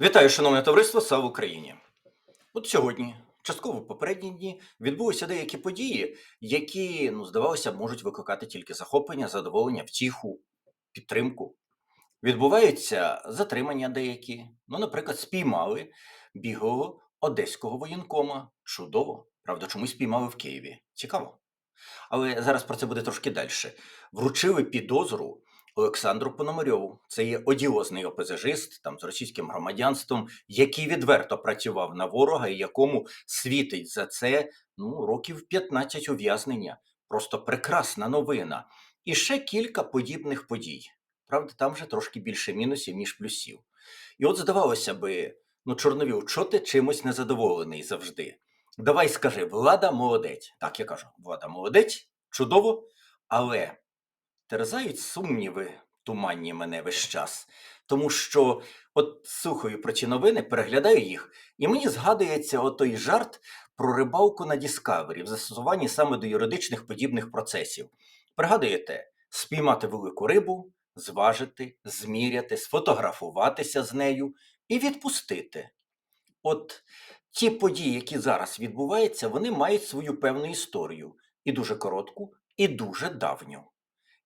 Вітаю, шановне товариство, слава Україні! От сьогодні, частково попередні дні, відбулися деякі події, які, ну, здавалося, можуть викликати тільки захоплення, задоволення, втіху, підтримку. Відбуваються затримання деякі. Ну, наприклад, спіймали біглого одеського воєнкома. Чудово. Правда, чомусь спіймали в Києві. Цікаво. Але зараз про це буде трошки далі. Вручили підозру Олександру Пономарьову. Це є одіозний ОПЗЖист там з російським громадянством, який відверто працював на ворога і якому світить за це ну, років 15 ув'язнення. Просто прекрасна новина. І ще кілька подібних подій. Правда, там вже трошки більше мінусів, ніж плюсів. І от здавалося би, ну, Чорновіл, чого ти чимось незадоволений завжди? Давай скажи, влада молодець. Так, я кажу, влада молодець, чудово, але терзають сумніви туманні мене весь час. Тому що от слухаю про ці новини, переглядаю їх, і мені згадується отой жарт про рибалку на Діскавері в застосуванні саме до юридичних подібних процесів. Пригадуєте, спіймати велику рибу, зважити, зміряти, сфотографуватися з нею і відпустити. От ті події, які зараз відбуваються, вони мають свою певну історію і дуже коротку, і дуже давню.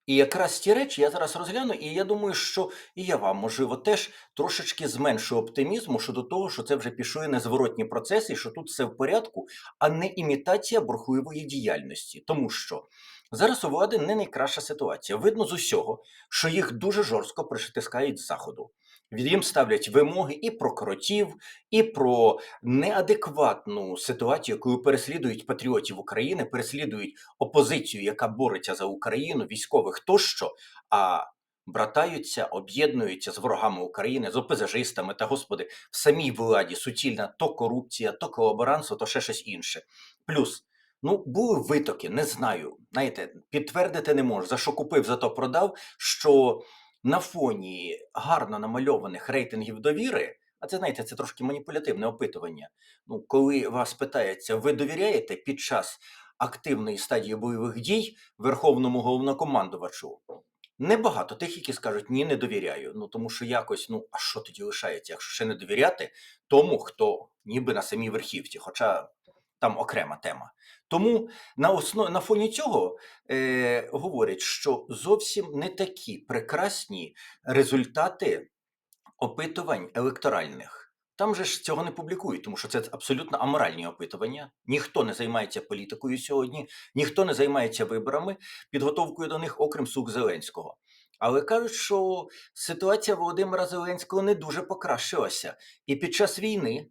І якраз ті речі я зараз розгляну, і я думаю, що і я вам, можливо, теж трошечки зменшу оптимізму щодо того, що це вже пішли незворотні процеси, що тут все в порядку, а не імітація бурхливої діяльності. Тому що зараз у влади не найкраща ситуація. Видно з усього, що їх дуже жорстко притискають з заходу. Їм ставлять вимоги і про кротів, і про неадекватну ситуацію, коли переслідують патріотів України, переслідують опозицію, яка бореться за Україну, військових тощо, а братаються, об'єднуються з ворогами України, з опозажистами та господи, в самій владі суцільна то корупція, то колаборантство, то ще щось інше. Плюс. Ну, були витоки, не знаю. Знаєте, підтвердити не можу. За що купив, за то продав. Що на фоні гарно намальованих рейтингів довіри, а це знаєте, це трошки маніпулятивне опитування. Ну, коли вас питається, ви довіряєте під час активної стадії бойових дій верховному головнокомандувачу? Небагато тих, які скажуть ні, не довіряю. Ну тому що якось, ну а що тоді лишається, якщо ще не довіряти тому, хто ніби на самій верхівці, хоча там окрема тема. Тому на основ... на фоні цього е, говорять, що зовсім не такі прекрасні результати опитувань електоральних. Там же ж цього не публікують, тому що це абсолютно аморальні опитування. Ніхто не займається політикою сьогодні, ніхто не займається виборами, підготовкою до них, окрім сук Зеленського. Але кажуть, що ситуація Володимира Зеленського не дуже покращилася, і під час війни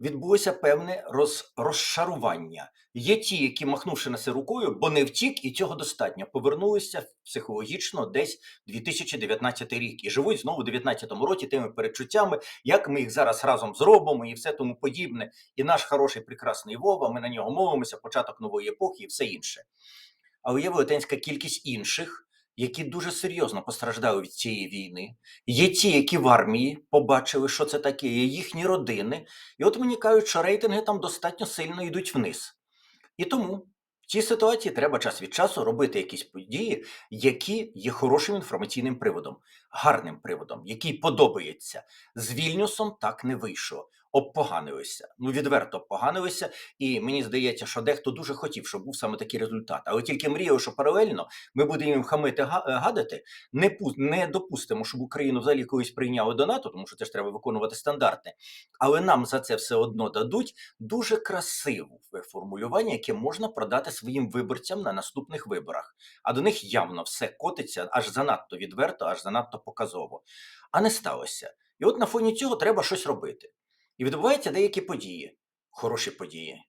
відбулося певне роз, розшарування. Є ті, які, махнувши на це рукою, бо не втік, і цього достатньо, повернулися психологічно десь 2019 рік і живуть знову у 2019 році тими перечуттями, як ми їх зараз разом зробимо, і все тому подібне. І наш хороший прекрасний Вова, ми на нього мовимося, початок нової епохи і все інше. Але є велетенська кількість інших які дуже серйозно постраждали від цієї війни. Є ті, які в армії побачили, що це таке, є їхні родини. І от мені кажуть, що рейтинги там достатньо сильно йдуть вниз. І тому в цій ситуації треба час від часу робити якісь події, які є хорошим інформаційним приводом, гарним приводом, який подобається. З Вільнюсом так не вийшло. Обпоганилися. Ну, відверто обпоганилися, і мені здається, що дехто дуже хотів, щоб був саме такий результат. Але тільки мріяв, що паралельно ми будемо їм хамити гадати, не не допустимо, щоб Україну взагалі колись прийняли до НАТО, тому що це ж треба виконувати стандарти. Але нам за це все одно дадуть дуже красиве формулювання, яке можна продати своїм виборцям на наступних виборах. А до них явно все котиться аж занадто відверто, аж занадто показово. А не сталося. І от на фоні цього треба щось робити. І відбуваються деякі події, хороші події.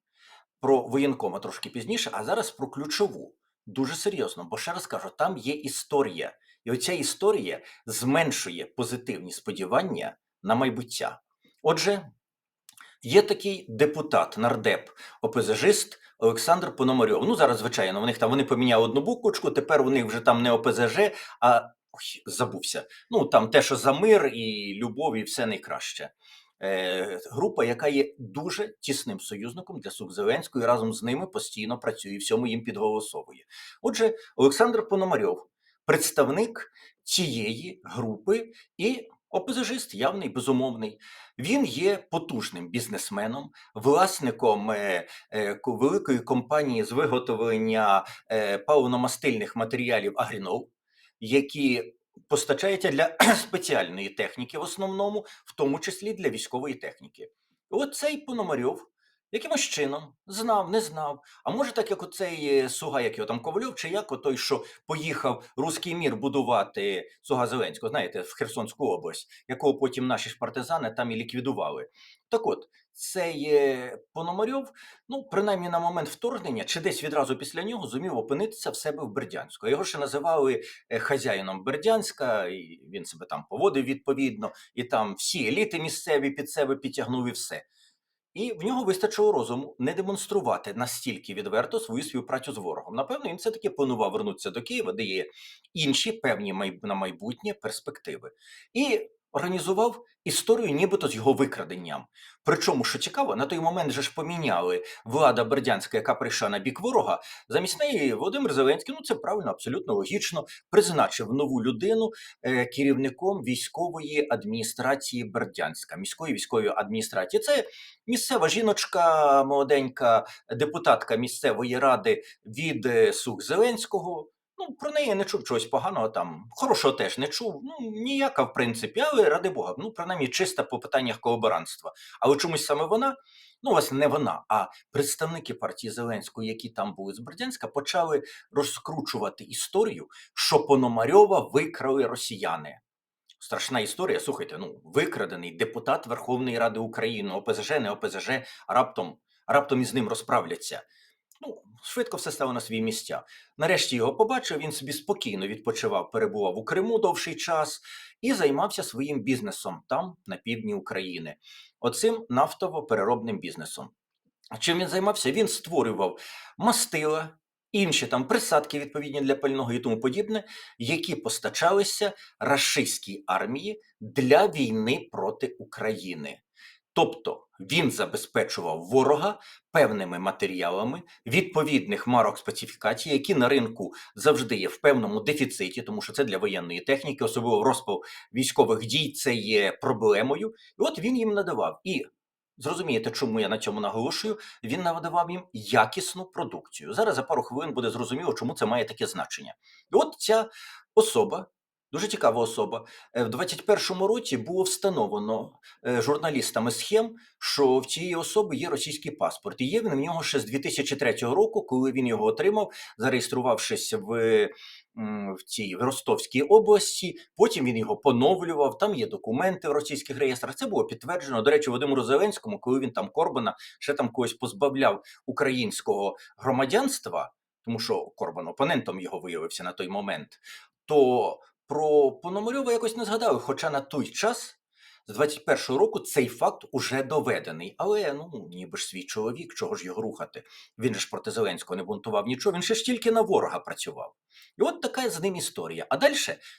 Про воєнкома трошки пізніше, а зараз про ключову. Дуже серйозно, бо ще раз кажу, там є історія. І оця історія зменшує позитивні сподівання на майбуття. Отже, є такий депутат, нардеп, ОПЗЖист Олександр Пономарьов. Ну, зараз, звичайно, в них там вони поміняли одну буквочку, тепер у них вже там не ОПЗЖ, а ой, забувся. Ну, там те, що за мир і любов, і все найкраще. Е, група, яка є дуже тісним союзником для Сук Зеленської, разом з ними постійно працює і всьому їм підголосовує. Отже, Олександр Пономарьов, представник цієї групи і ОПЗЖист явний, безумовний. Він є потужним бізнесменом, власником е, е, ко- великої компанії з виготовлення паливно-мастильних матеріалів Агрінол, які постачаються для спеціальної техніки в основному, в тому числі для військової техніки. Оцей Пономарьов якимось чином знав, не знав. А може, так як оцей е, Суга, як його там Ковальов, чи як отой, що поїхав руський мір будувати Суга Зеленського, знаєте, в Херсонську область, якого потім наші ж партизани там і ліквідували. Так от, цей е, Пономарьов, ну, принаймні на момент вторгнення, чи десь відразу після нього зумів опинитися в себе в Бердянську. Його ще називали е, хазяїном Бердянська, і він себе там поводив відповідно, і там всі еліти місцеві під себе підтягнув і все. І в нього вистачило розуму не демонструвати настільки відверто свою співпрацю з ворогом. Напевно, він все-таки планував вернутися до Києва, де є інші певні на майбутнє перспективи. І організував історію нібито з його викраденням. Причому, що цікаво, на той момент же ж поміняли влада Бердянська, яка прийшла на бік ворога. Замість неї Володимир Зеленський, ну це правильно, абсолютно логічно, призначив нову людину е, керівником військової адміністрації Бердянська, міської військової адміністрації. Це місцева жіночка, молоденька депутатка місцевої ради від е, Сух Зеленського. Ну, про неї не чув чогось поганого там. Хорошого теж не чув. Ну, ніяка, в принципі, але ради Бога, ну, принаймні, чиста по питаннях колаборантства. Але чомусь саме вона, ну, власне, не вона, а представники партії Зеленського, які там були з Бердянська, почали розкручувати історію, що Пономарьова викрали росіяни. Страшна історія. Слухайте, ну викрадений депутат Верховної Ради України, ОПЗЖ, не ОПЗЖ, раптом, раптом із ним розправляться. Ну, швидко все стало на свої місця. Нарешті його побачив, він собі спокійно відпочивав, перебував у Криму довший час і займався своїм бізнесом там, на півдні України, оцим нафтово-переробним бізнесом. Чим він займався? Він створював мастила, інші там присадки відповідні для пального і тому подібне, які постачалися рашистській армії для війни проти України. Тобто він забезпечував ворога певними матеріалами відповідних марок специфікацій, які на ринку завжди є в певному дефіциті, тому що це для воєнної техніки, особливо розпал військових дій, це є проблемою. І от він їм надавав. І зрозумієте, чому я на цьому наголошую? Він надавав їм якісну продукцію. Зараз за пару хвилин буде зрозуміло, чому це має таке значення. І от ця особа. Дуже цікава особа. Е, В 21-му році було встановлено е, журналістами схем, що в цієї особи є російський паспорт. І є він в нього ще з 2003 року, коли він його отримав, зареєструвавшись в, в цій в Ростовській області. Потім він його поновлював. Там є документи в російських реєстрах. Це було підтверджено. До речі, Володимиру Зеленському, коли він там Корбана ще там когось позбавляв українського громадянства, тому що Корбан опонентом його виявився на той момент. То про Пономарьова якось не згадали, хоча на той час, з 21-го року, цей факт уже доведений. Але ну ніби ж свій чоловік, чого ж його рухати? Він ж проти Зеленського не бунтував нічого, він ще ж тільки на ворога працював. І от така з ним історія. А далі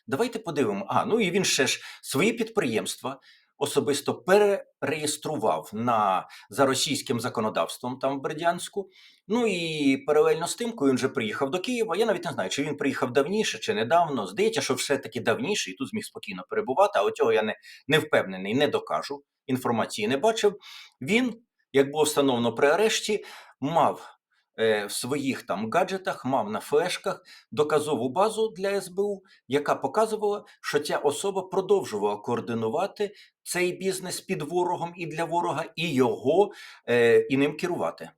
давайте подивимо. А, ну і він ще ж свої підприємства особисто перереєстрував на за російським законодавством там в Бердянську. Ну і паралельно з тим, коли він вже приїхав до Києва, я навіть не знаю, чи він приїхав давніше, чи недавно. Здається, що все-таки давніше, і тут зміг спокійно перебувати, а цього я не, не впевнений, не докажу. Інформації не бачив. Він, як було встановлено при арешті, мав в своїх там гаджетах, мав на флешках доказову базу для СБУ, яка показувала, що ця особа продовжувала координувати цей бізнес під ворогом і для ворога, і його е, і ним керувати.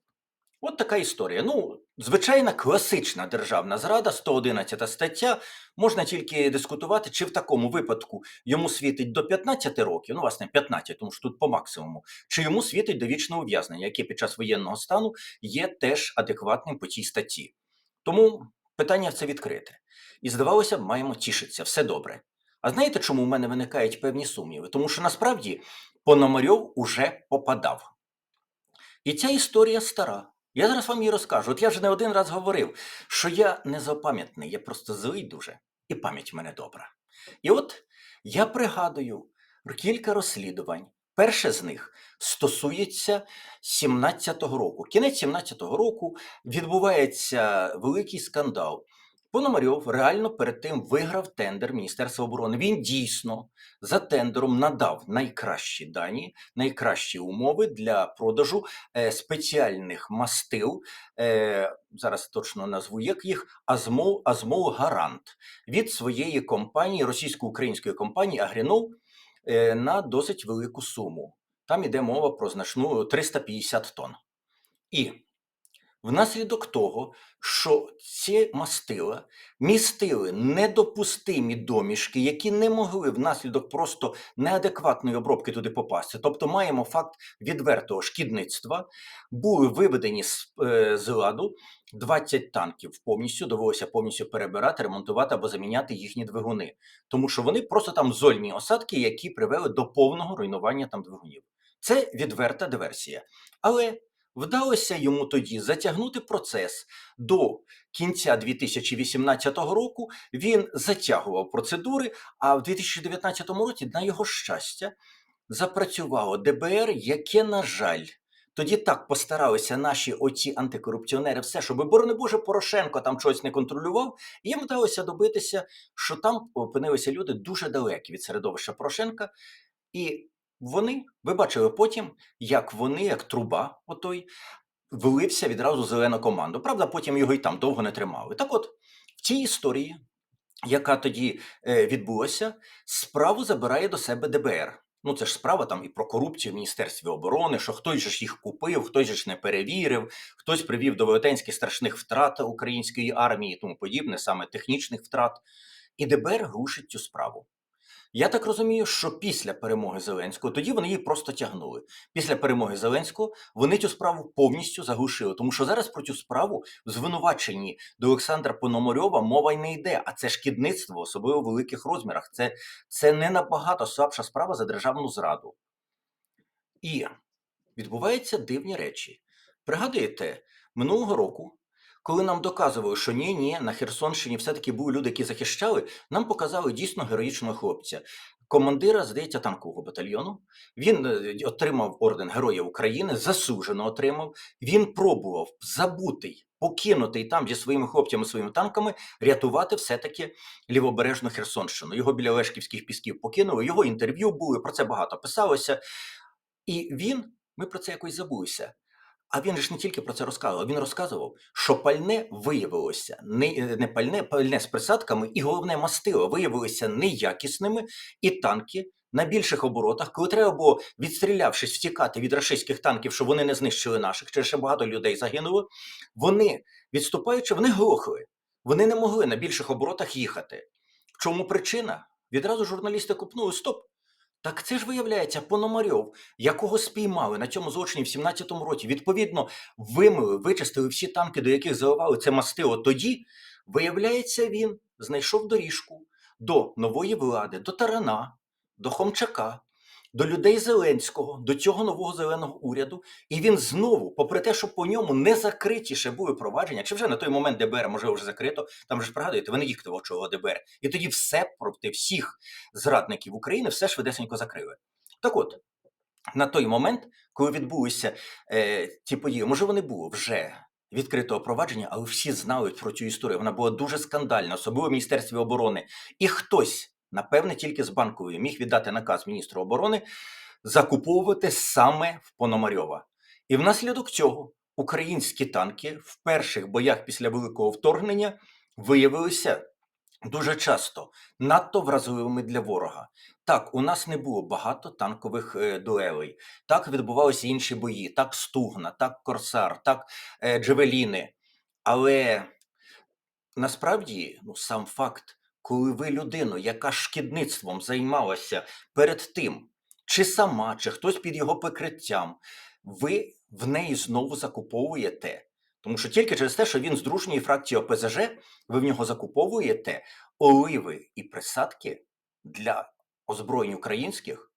От така історія. Ну, звичайна класична державна зрада, 111 стаття. Можна тільки дискутувати, чи в такому випадку йому світить до 15 років, ну, власне, 15, тому що тут по максимуму, чи йому світить довічне ув'язнення, яке під час воєнного стану є теж адекватним по цій статті. Тому питання в це відкрите. І здавалося б, маємо тішитися, все добре. А знаєте, чому в мене виникають певні сумніви? Тому що насправді Пономарьов уже попадав. І ця історія стара. Я зараз вам її розкажу. От я вже не один раз говорив, що я не запам'ятний, я просто злий дуже, і пам'ять в мене добра. І от я пригадую кілька розслідувань. Перше з них стосується 17-го року. Кінець 17-го року відбувається великий скандал. Пономарьов реально перед тим виграв тендер Міністерства оборони. Він дійсно за тендером надав найкращі дані, найкращі умови для продажу е, спеціальних мастил. Е, зараз точно назву як їх Азмол, Азмол Гарант від своєї компанії, російсько-української компанії Агрінол е, на досить велику суму. Там іде мова про значну 350 тонн. І Внаслідок того, що ці мастила містили недопустимі домішки, які не могли внаслідок просто неадекватної обробки туди попасти. Тобто маємо факт відвертого шкідництва, були виведені з, е, з ладу 20 танків повністю, довелося повністю перебирати, ремонтувати або заміняти їхні двигуни, тому що вони просто там зольні осадки, які привели до повного руйнування там двигунів. Це відверта диверсія. Але Вдалося йому тоді затягнути процес до кінця 2018 року. Він затягував процедури, а в 2019 році, на його щастя, запрацювало ДБР, яке, на жаль, тоді так постаралися наші оці антикорупціонери, все, щоб, борони Боже, Порошенко там щось не контролював, і їм вдалося добитися, що там опинилися люди дуже далекі від середовища Порошенка. І вони, ви бачили потім, як вони, як труба, отой, влився відразу зелену команду. Правда, потім його і там довго не тримали. Так от, в цій історії, яка тоді е, відбулася, справу забирає до себе ДБР. Ну, це ж справа там і про корупцію в Міністерстві оборони, що хтось же ж їх купив, хтось же ж не перевірив, хтось привів до велетенських страшних втрат української армії і тому подібне, саме технічних втрат. І ДБР глушить цю справу. Я так розумію, що після перемоги Зеленського тоді вони її просто тягнули. Після перемоги Зеленського вони цю справу повністю заглушили. Тому що зараз про цю справу в звинуваченні до Олександра Пономарьова мова й не йде. А це шкідництво, особливо в великих розмірах. Це, це не набагато слабша справа за державну зраду. І відбуваються дивні речі. Пригадуєте, минулого року коли нам доказували, що ні, ні, на Херсонщині все-таки були люди, які захищали, нам показали дійсно героїчного хлопця. Командира, здається, танкового батальйону. Він е, отримав орден Героя України, засуджено отримав. Він пробував забутий, покинутий там зі своїми хлопцями, своїми танками, рятувати все-таки лівобережну Херсонщину. Його біля Лешківських пісків покинули. Його інтерв'ю були, про це багато писалося. І він, ми про це якось забулися. А він ж не тільки про це розказував, він розказував, що пальне виявилося не, не пальне, пальне з присадками, і головне мастило виявилися неякісними, і танки на більших оборотах, коли треба було, відстрілявшись, втікати від рашистських танків, щоб вони не знищили наших, через ще багато людей загинуло. Вони, відступаючи, вони глохли. Вони не могли на більших оборотах їхати. В чому причина? Відразу журналісти купнули стоп. Так це ж виявляється Пономарьов, якого спіймали на цьому злочині в 17-му році. Відповідно, вимили, вичистили всі танки, до яких заливали це мастило. Тоді, виявляється, він знайшов доріжку до нової влади, до Тарана, до Хомчака, до людей Зеленського, до цього нового зеленого уряду. І він знову, попри те, що по ньому не закриті ще були провадження, чи вже на той момент ДБР, може, вже закрито, там же ж пригадуєте, вони їх очого ДБР. І тоді все проти всіх зрадників України все швидесенько закрили. Так от. На той момент, коли відбулися е, ті події, може вони були вже відкритого провадження, але всі знали про цю історію. Вона була дуже скандальна, особливо в Міністерстві оборони. І хтось напевне, тільки з банкової міг віддати наказ міністру оборони закуповувати саме в Пономарьова. І внаслідок цього українські танки в перших боях після великого вторгнення виявилися дуже часто надто вразливими для ворога. Так, у нас не було багато танкових е, дуелей. Так відбувалися інші бої, так Стугна, так Корсар, так е, Джевеліни. Але насправді ну, сам факт коли ви людину, яка шкідництвом займалася перед тим, чи сама, чи хтось під його прикриттям, ви в неї знову закуповуєте. Тому що тільки через те, що він з дружньої фракції ОПЗЖ, ви в нього закуповуєте оливи і присадки для озброєнь українських,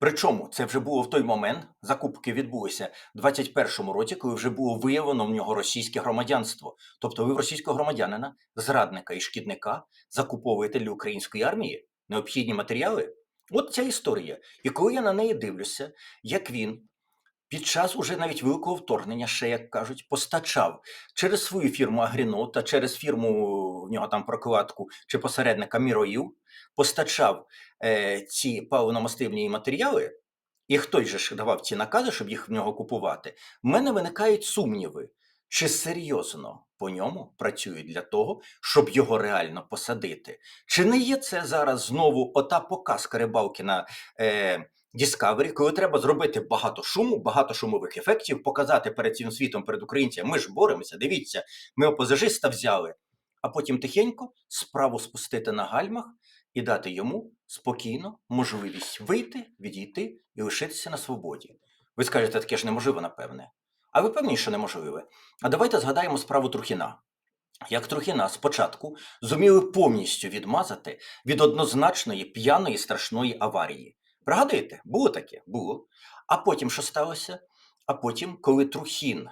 Причому це вже було в той момент, закупки відбулися в 21-му році, коли вже було виявлено в нього російське громадянство. Тобто ви в російського громадянина, зрадника і шкідника закуповуєте для української армії необхідні матеріали. От ця історія. І коли я на неї дивлюся, як він під час уже навіть великого вторгнення, ще як кажуть, постачав через свою фірму Агріно та через фірму в нього там прокладку чи посередника Міроїв, постачав е, ці паливно-мастивні матеріали, і хтось же ж давав ці накази, щоб їх в нього купувати, в мене виникають сумніви, чи серйозно по ньому працюють для того, щоб його реально посадити. Чи не є це зараз знову ота показка рибалки на е, Discovery, коли треба зробити багато шуму, багато шумових ефектів, показати перед цим світом, перед українцями, ми ж боремося, дивіться, ми опозажиста взяли, а потім тихенько справу спустити на гальмах і дати йому спокійно можливість вийти, відійти і лишитися на свободі. Ви скажете, таке ж неможливо, напевне. А ви певні, що неможливе? А давайте згадаємо справу Трухіна. Як Трухіна спочатку зуміли повністю відмазати від однозначної п'яної страшної аварії. Пригадуєте, було таке? Було. А потім що сталося? А потім, коли Трухін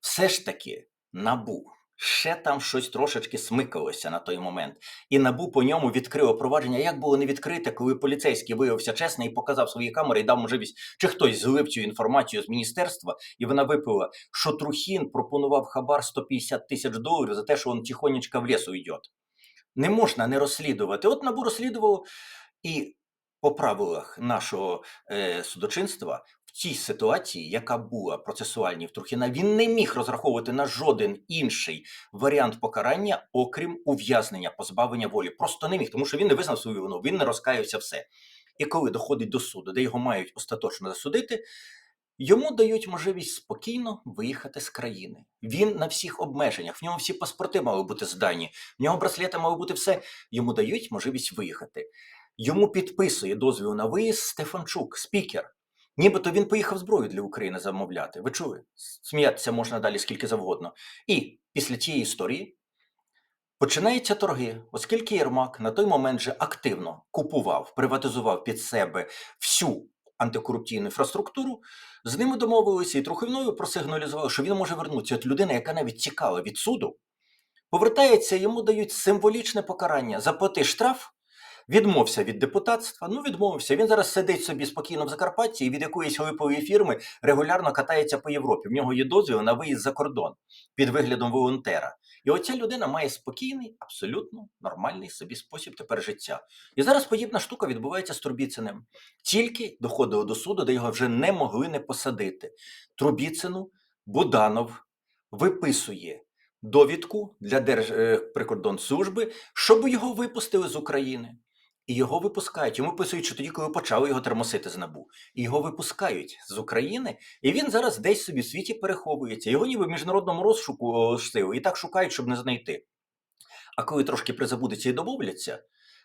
все ж таки набув, ще там щось трошечки смикалося на той момент, і набу по ньому відкрило провадження. Як було не відкрите, коли поліцейський виявився чесний і показав свої камери і дав можливість, чи хтось злив цю інформацію з міністерства, і вона випила, що Трухін пропонував хабар 150 тисяч доларів за те, що він тихонечко в лісу йде. Не можна не розслідувати. От набу розслідував і по правилах нашого е, судочинства в цій ситуації, яка була процесуальній в Трухіна, він не міг розраховувати на жоден інший варіант покарання, окрім ув'язнення, позбавлення волі. Просто не міг, тому що він не визнав свою вину, він не розкаявся все. І коли доходить до суду, де його мають остаточно засудити, йому дають можливість спокійно виїхати з країни. Він на всіх обмеженнях, в нього всі паспорти мали бути здані, в нього браслети мали бути все. Йому дають можливість виїхати. Йому підписує дозвіл на виїзд Стефанчук, спікер. Нібито він поїхав зброю для України замовляти. Ви чули? Сміятися можна далі скільки завгодно. І після цієї історії починаються торги, оскільки Єрмак на той момент же активно купував, приватизував під себе всю антикорупційну інфраструктуру. З ними домовилися і Трухівною просигналізували, що він може вернутися. От людина, яка навіть тікала від суду, повертається, йому дають символічне покарання заплати штраф. Відмовся від депутатства, ну відмовився. Він зараз сидить собі спокійно в Закарпатті і від якоїсь липової фірми регулярно катається по Європі. В нього є дозвіл на виїзд за кордон під виглядом волонтера. І оця людина має спокійний, абсолютно нормальний собі спосіб тепер життя. І зараз подібна штука відбувається з Трубіциним. Тільки доходило до суду, де його вже не могли не посадити. Трубіцину Буданов виписує довідку для Держприкордонслужби, щоб його випустили з України. І його випускають. Йому писують, що тоді, коли почали його термосити з набу. І його випускають з України, і він зараз десь собі в світі переховується. Його ніби в міжнародному розшуку оголосили, і так шукають, щоб не знайти. А коли трошки призабудеться і домовляться,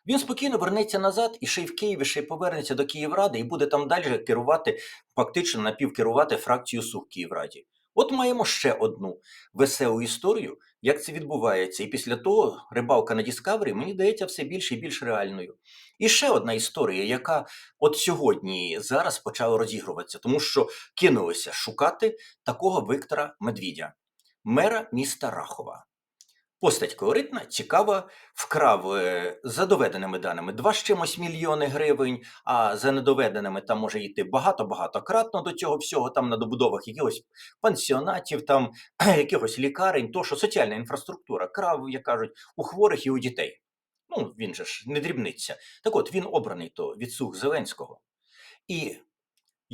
він спокійно вернеться назад і ще й в Києві, ще й повернеться до Київради і буде там далі керувати, фактично напівкерувати фракцію СУХ Київраді. От маємо ще одну веселу історію, як це відбувається. І після того рибалка на Discovery мені дається все більше і більш реальною. І ще одна історія, яка от сьогодні зараз почала розігруватися, тому що кинулися шукати такого Виктора Медвідя, мера міста Рахова. Постать колоритна, цікава, вкрав е, за доведеними даними 2 з чимось мільйони гривень, а за недоведеними там може йти багато-багато кратно до цього всього, там на добудовах якихось пансіонатів, там якихось лікарень, то що соціальна інфраструктура, крав, як кажуть, у хворих і у дітей. Ну, він же ж не дрібниця. Так от він обраний то від слуг Зеленського. І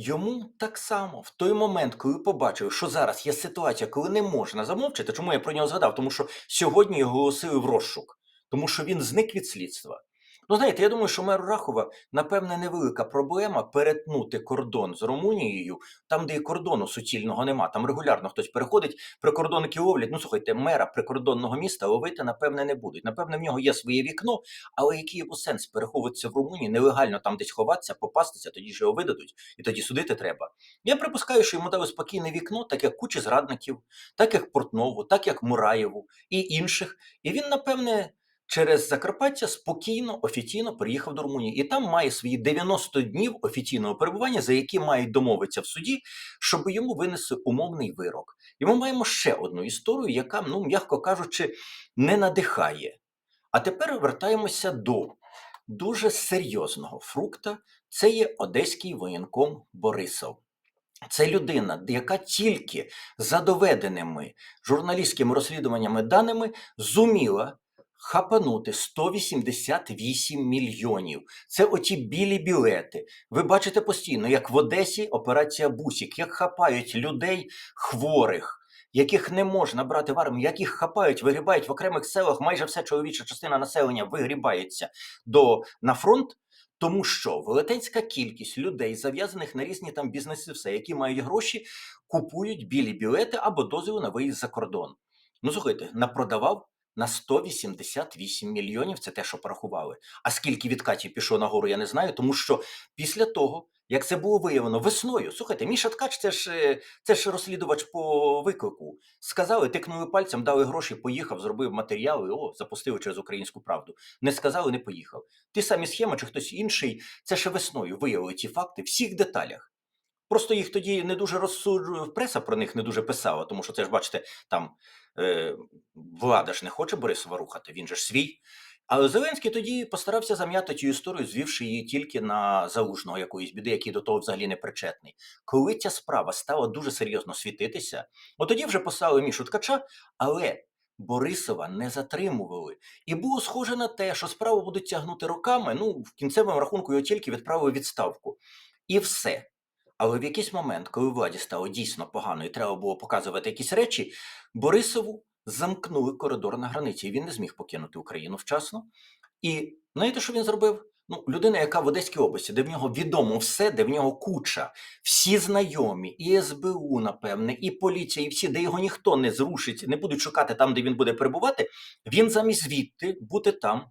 Йому так само в той момент, коли побачив, що зараз є ситуація, коли не можна замовчати, чому я про нього згадав? Тому що сьогодні його оголосили в розшук, тому що він зник від слідства. Ну, знаєте, я думаю, що меру Рахова, напевне, невелика проблема перетнути кордон з Румунією, там, де і кордону суцільного нема. Там регулярно хтось переходить, прикордонники ловлять. Ну, слухайте, мера прикордонного міста ловити, напевне, не будуть. Напевне, в нього є своє вікно, але який його сенс переховуватися в Румунії, нелегально там десь ховатися, попастися, тоді ж його видадуть, і тоді судити треба. Я припускаю, що йому дали спокійне вікно, так як кучі зрадників, так як Портнову, так як Мураєву і інших. І він, напевне через Закарпаття спокійно офіційно приїхав до Румунії, і там має свої 90 днів офіційного перебування, за які мають домовитися в суді, щоб йому винесли умовний вирок. І ми маємо ще одну історію, яка, ну м'яко кажучи, не надихає. А тепер вертаємося до дуже серйозного фрукта. Це є одеський воєнком Борисов. Це людина, яка тільки за доведеними журналістськими розслідуваннями даними зуміла хапанути 188 мільйонів. Це оті білі білети. Ви бачите постійно, як в Одесі операція Бусік, як хапають людей хворих. Яких не можна брати в армію, як їх хапають, вигрібають в окремих селах, майже вся чоловіча частина населення вигрібається до на фронт, тому що велетенська кількість людей, зав'язаних на різні там бізнеси, все, які мають гроші, купують білі білети або дозвіл на виїзд за кордон. Ну слухайте, напродавав на 188 мільйонів. Це те, що порахували. А скільки відкатів пішло нагору, я не знаю, тому що після того, як це було виявлено весною, слухайте, Міша Ткач, це ж це ж розслідувач по виклику. Сказали, тикнули пальцем, дали гроші, поїхав, зробив матеріали. О, запустили через українську правду. Не сказали, не поїхав. Ті самі схеми, чи хтось інший, це ще весною виявили ті факти в всіх деталях. Просто їх тоді не дуже розсуджує, преса про них не дуже писала, тому що це ж, бачите, там е, влада ж не хоче Борисова рухати, він же ж свій. Але Зеленський тоді постарався зам'яти цю історію, звівши її тільки на залужного якоїсь біди, який до того взагалі не причетний. Коли ця справа стала дуже серйозно світитися, от тоді вже послали Мішу Ткача, але Борисова не затримували. І було схоже на те, що справу будуть тягнути роками. Ну, в кінцевому рахунку його тільки відправили відставку. І все. Але в якийсь момент, коли владі стало дійсно погано і треба було показувати якісь речі, Борисову замкнули коридор на границі. і Він не зміг покинути Україну вчасно. І знаєте, що він зробив? Ну, людина, яка в Одеській області, де в нього відомо все, де в нього куча, всі знайомі, і СБУ, напевне, і поліція, і всі, де його ніхто не зрушить, не будуть шукати там, де він буде перебувати. Він замість звідти бути там,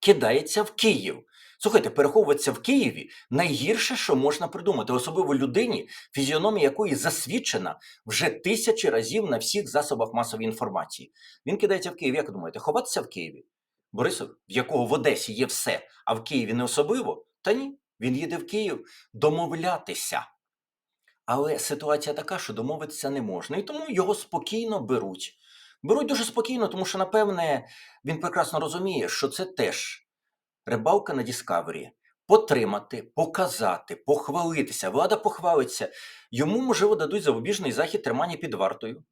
кидається в Київ. Слухайте, переховуватися в Києві найгірше, що можна придумати, особливо людині, фізіономія якої засвідчена вже тисячі разів на всіх засобах масової інформації. Він кидається в Київ. Як ви думаєте, ховатися в Києві? Борисов, в якого в Одесі є все, а в Києві не особливо? Та ні, він їде в Київ домовлятися. Але ситуація така, що домовитися не можна, і тому його спокійно беруть. Беруть дуже спокійно, тому що, напевне, він прекрасно розуміє, що це теж рибалка на Діскавері. Потримати, показати, похвалитися. Влада похвалиться. Йому, можливо, дадуть запобіжний захід тримання під вартою.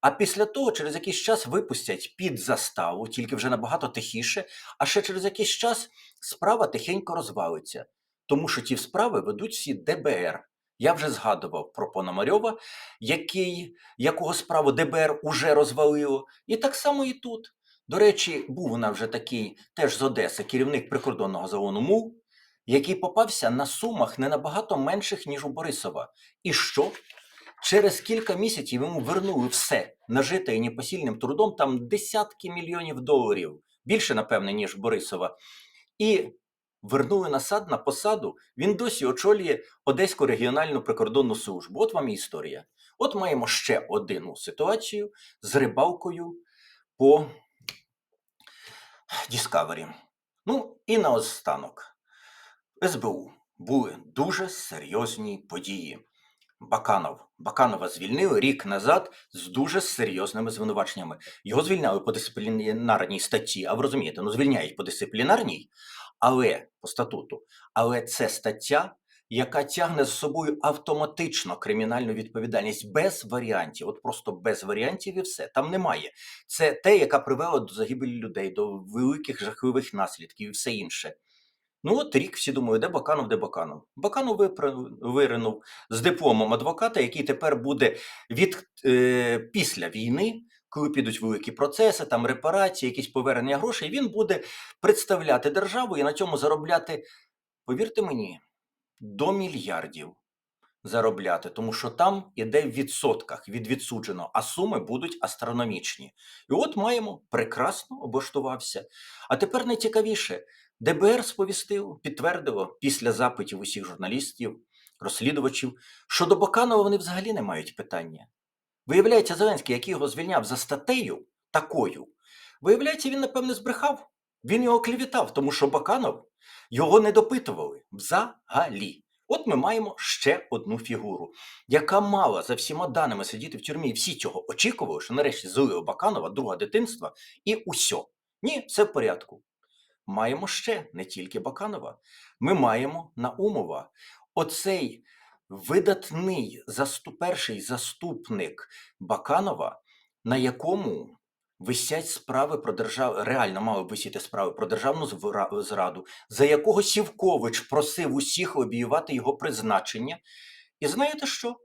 А після того, через якийсь час випустять під заставу, тільки вже набагато тихіше, а ще через якийсь час справа тихенько розвалиться. Тому що ті справи ведуть всі ДБР. Я вже згадував про Пономарьова, який, якого справу ДБР уже розвалило. І так само і тут. До речі, був нас вже такий теж з Одеси, керівник прикордонного загону МУ, який попався на сумах не набагато менших, ніж у Борисова. І що? Через кілька місяців йому вернули все нажите і непосильним трудом, там десятки мільйонів доларів, більше, напевне, ніж Борисова. І вернули насад на посаду. Він досі очолює Одеську регіональну прикордонну службу. От вам і історія. От маємо ще одну ситуацію з рибалкою по Discovery. Ну і наостанок. СБУ були дуже серйозні події. Баканов. Баканова звільнили рік назад з дуже серйозними звинуваченнями. Його звільняли по дисциплінарній статті, а ви розумієте, ну звільняють по дисциплінарній, але по статуту. Але це стаття, яка тягне за собою автоматично кримінальну відповідальність без варіантів. От просто без варіантів і все. Там немає. Це те, яка привела до загибелі людей, до великих жахливих наслідків і все інше. Ну, от рік всі думають, де Баканов, де Баканов. Баканов виринув з дипломом адвоката, який тепер буде від е, після війни, коли підуть великі процеси, там репарації, якісь повернення грошей, він буде представляти державу і на цьому заробляти, повірте мені, до мільярдів заробляти, тому що там іде в відсотках від відсудженого, а суми будуть астрономічні. І от маємо прекрасно облаштувався. А тепер найцікавіше. ДБР сповістив, підтвердило після запитів усіх журналістів, розслідувачів, що до Баканова вони взагалі не мають питання. Виявляється, Зеленський, який його звільняв за статтею такою, виявляється, він, напевне, збрехав. Він його клівітав, тому що Баканов його не допитували взагалі. От ми маємо ще одну фігуру, яка мала за всіма даними сидіти в тюрмі, всі цього очікували, що нарешті злили Баканова, друге дитинства, і усьо. Ні, все в порядку. Маємо ще не тільки Баканова. Ми маємо Наумова. Оцей видатний заступ, перший заступник Баканова, на якому висять справи про держав... реально мали висіти справи про державну зраду, за якого Сівкович просив усіх обіювати його призначення. І знаєте що?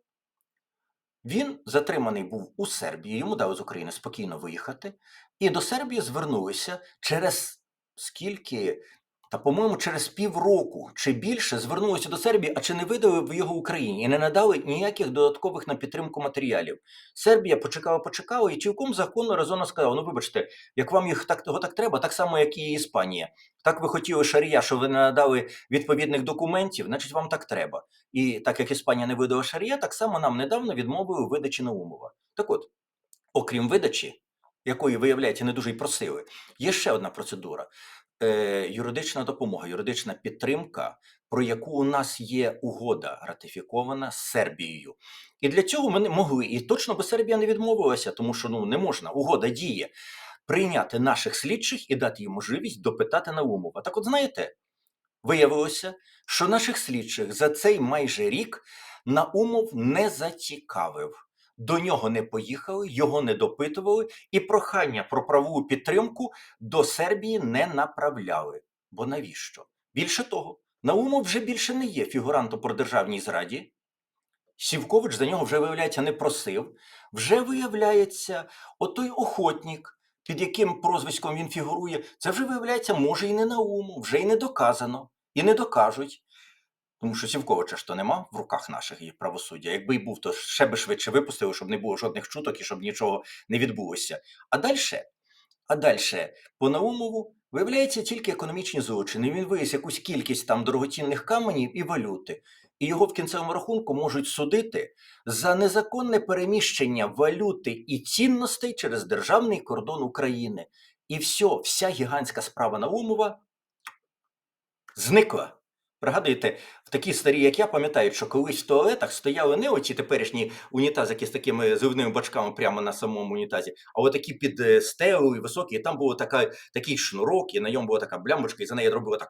Він затриманий був у Сербії, йому дали з України спокійно виїхати, і до Сербії звернулися через скільки, та, по-моєму, через півроку чи більше звернулися до Сербії, а чи не видали в його Україні і не надали ніяких додаткових на підтримку матеріалів. Сербія почекала, почекала, і цілком законно резонно сказала: ну вибачте, як вам їх так того так треба, так само, як і Іспанія. Так ви хотіли шарія, що ви не надали відповідних документів, значить вам так треба. І так як Іспанія не видала шарія, так само нам недавно відмовили видачі Наумова. Так от, окрім видачі, якої, виявляється, не дуже й просили, є ще одна процедура. Е, юридична допомога, юридична підтримка, про яку у нас є угода ратифікована з Сербією. І для цього ми не могли, і точно би Сербія не відмовилася, тому що ну не можна, угода діє, прийняти наших слідчих і дати їм можливість допитати Наумова. Так от знаєте, виявилося, що наших слідчих за цей майже рік Наумов не зацікавив. До нього не поїхали, його не допитували, і прохання про правову підтримку до Сербії не направляли. Бо навіщо? Більше того, Наумов вже більше не є фігурантом про державній зраді. Сівкович за нього вже, виявляється, не просив. Вже виявляється, отой охотник, під яким прозвиськом він фігурує, це вже виявляється, може і не Наумов, вже й не доказано, і не докажуть. Тому що Сівковича ж то нема в руках наших і правосуддя. Якби й був, то ще би швидше випустили, щоб не було жодних чуток і щоб нічого не відбулося. А далі, а далі, по Наумову, виявляється тільки економічні злочини. Він вивіз якусь кількість там дорогоцінних каменів і валюти. І його в кінцевому рахунку можуть судити за незаконне переміщення валюти і цінностей через державний кордон України. І все, вся гігантська справа Наумова зникла. Пригадуєте, в такі старі, як я, пам'ятають, що колись в туалетах стояли не оці теперішні унітазики з такими зливними бачками прямо на самому унітазі, а отакі під е, стелею високі, і там був такий шнурок, і на ньому була така блямочка, і за неї робила так.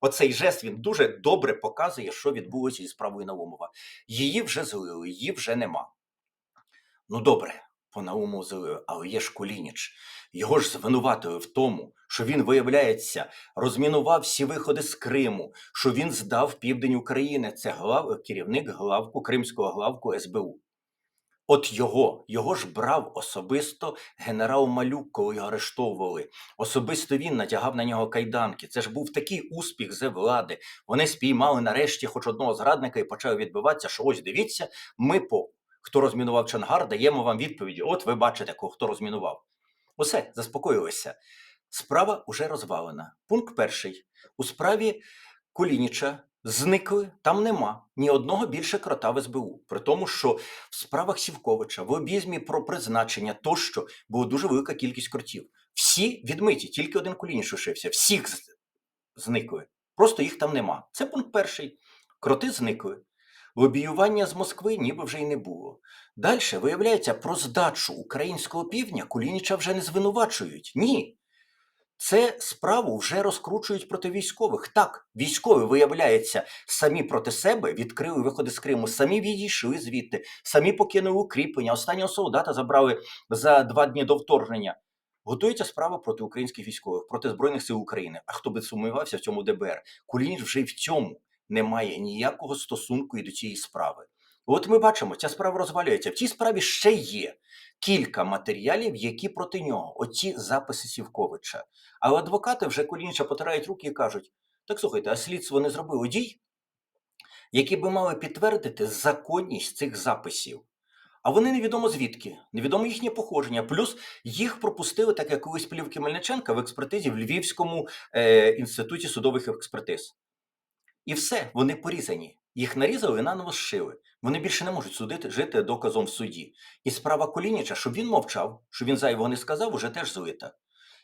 Оцей жест він дуже добре показує, що відбулося із справою Наумова. Її вже злили, її вже нема. Ну добре, по Науму є ж Кулініч. Його ж звинуватили в тому, що він, виявляється, розмінував всі виходи з Криму, що він здав південь України. Це глав, керівник главку Кримського главку СБУ. От його, його ж брав особисто генерал Малюк, коли його арештовували. Особисто він натягав на нього кайданки. Це ж був такий успіх зе влади. Вони спіймали нарешті хоч одного зрадника і почали відбиватися, що ось дивіться, ми по хто розмінував Чангар, даємо вам відповіді. От ви бачите, хто розмінував. Усе, заспокоїлися. Справа уже розвалена. Пункт перший. У справі Кулініча зникли, там нема ні одного більше крота в СБУ. При тому, що в справах Сівковича, в обізмі про призначення тощо була дуже велика кількість кротів. Всі відмиті, тільки один Кулініч лишився. Всіх зникли. Просто їх там нема. Це пункт перший. Кроти зникли. Лобіювання з Москви ніби вже й не було. Далі, виявляється, про здачу українського півдня Кулініча вже не звинувачують. Ні. Це справу вже розкручують проти військових. Так, військові, виявляється, самі проти себе відкрили виходи з Криму, самі відійшли звідти, самі покинули укріплення. Останнього солдата забрали за два дні до вторгнення. Готується справа проти українських військових, проти Збройних сил України. А хто би сумнівався в цьому ДБР? Кулініч вже й в цьому не має ніякого стосунку і до цієї справи. От ми бачимо, ця справа розвалюється. В цій справі ще є кілька матеріалів, які проти нього, оці записи Сівковича. Але адвокати вже Кулініча потирають руки і кажуть: так слухайте, а слідство не зробило дій, які би мали підтвердити законність цих записів. А вони невідомо звідки, невідомо їхнє походження. Плюс їх пропустили, так як колись плівки Мельниченка в експертизі в Львівському е, інституті судових експертиз. І все, вони порізані. Їх нарізали і наново зшили. Вони більше не можуть судити, жити доказом в суді. І справа Колініча, щоб він мовчав, щоб він зайвого не сказав, уже теж злита.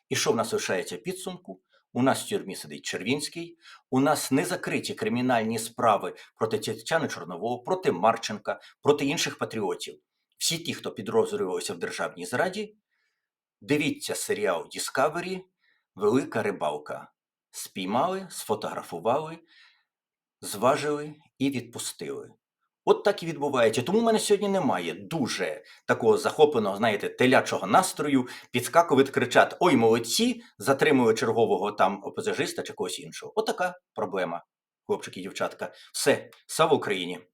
І що в нас лишається підсумку? У нас в тюрмі сидить Червінський, у нас не закриті кримінальні справи проти Тетяни Чорнового, проти Марченка, проти інших патріотів. Всі ті, хто підозрювався в державній зраді, дивіться серіал Discovery Велика рибалка. Спіймали, сфотографували, зважили і відпустили. От так і відбувається. Тому в мене сьогодні немає дуже такого захопленого, знаєте, телячого настрою, підскакувати, кричати Ой, молодці, затримую чергового там опозажиста чи когось іншого. Отака проблема, хлопчики і дівчатка. Все, слава Україні!